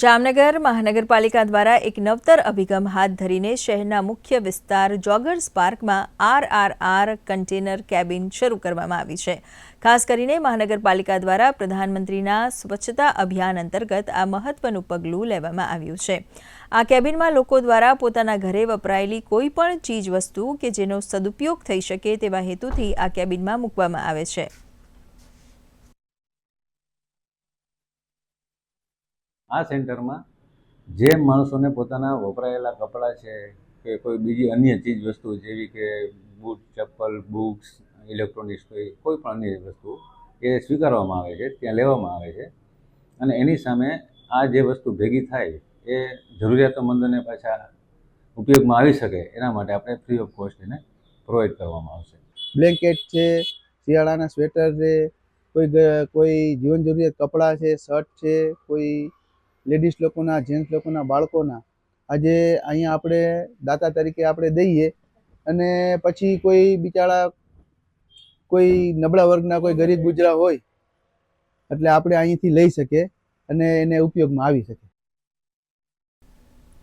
જામનગર મહાનગરપાલિકા દ્વારા એક નવતર અભિગમ હાથ ધરીને શહેરના મુખ્ય વિસ્તાર જોગર્સ પાર્કમાં R R R container cabin શરૂ કરવામાં આવી છે. ખાસ કરીને મહાનગરપાલિકા દ્વારા પ્રધાનમંત્રીના સ્વચ્છતા અભિયાન અંતર્ગત આ મહત્વનું પગલું લેવામાં આવ્યું છે. આ કેબિનમાં લોકો દ્વારા પોતાના ઘરે વપરાયેલી કોઈ પણ ચીજવસ્તુ કે જેનો સદુપયોગ થઈ શકે તેવા હેતુથી આ કેબિનમાં મૂકવામાં આવે છે. આ સેન્ટરમાં જે માણસોને પોતાના વપરાયેલા કપડાં છે કે કોઈ બીજી અન્ય ચીજ વસ્તુ જેવી કે બૂટ, ચપ્પલ, બુક્સ, ઇલેક્ટ્રોનિક્સ, કોઈ કોઈ પણ અન્ય વસ્તુ એ સ્વીકારવામાં આવે છે, ત્યાં લેવામાં આવે છે. અને એની સામે આ જે વસ્તુ ભેગી થાય એ જરૂરિયાતમંદોને પાછા ઉપયોગમાં આવી શકે એના માટે આપણે ફ્રી ઓફ કોસ્ટ એને પ્રોવાઈડ કરવામાં આવશે. બ્લેન્કેટ છે, શિયાળાના સ્વેટર છે, કોઈ કોઈ જીવન જરૂરિયાત કપડાં છે શર્ટ છે, કોઈ લેડીઝ લોકોના, જેન્ટ્સ લોકોના, બાળકોના. આજે અહીંયા આપણે દાતા તરીકે આપણે દઈએ અને પછી કોઈ બિચારા, કોઈ નબળા વર્ગના, કોઈ ગરીબ ગુજરા હોય, એટલે આપણે અહીંથી લઈ શકીએ અને એને ઉપયોગમાં આવી શકે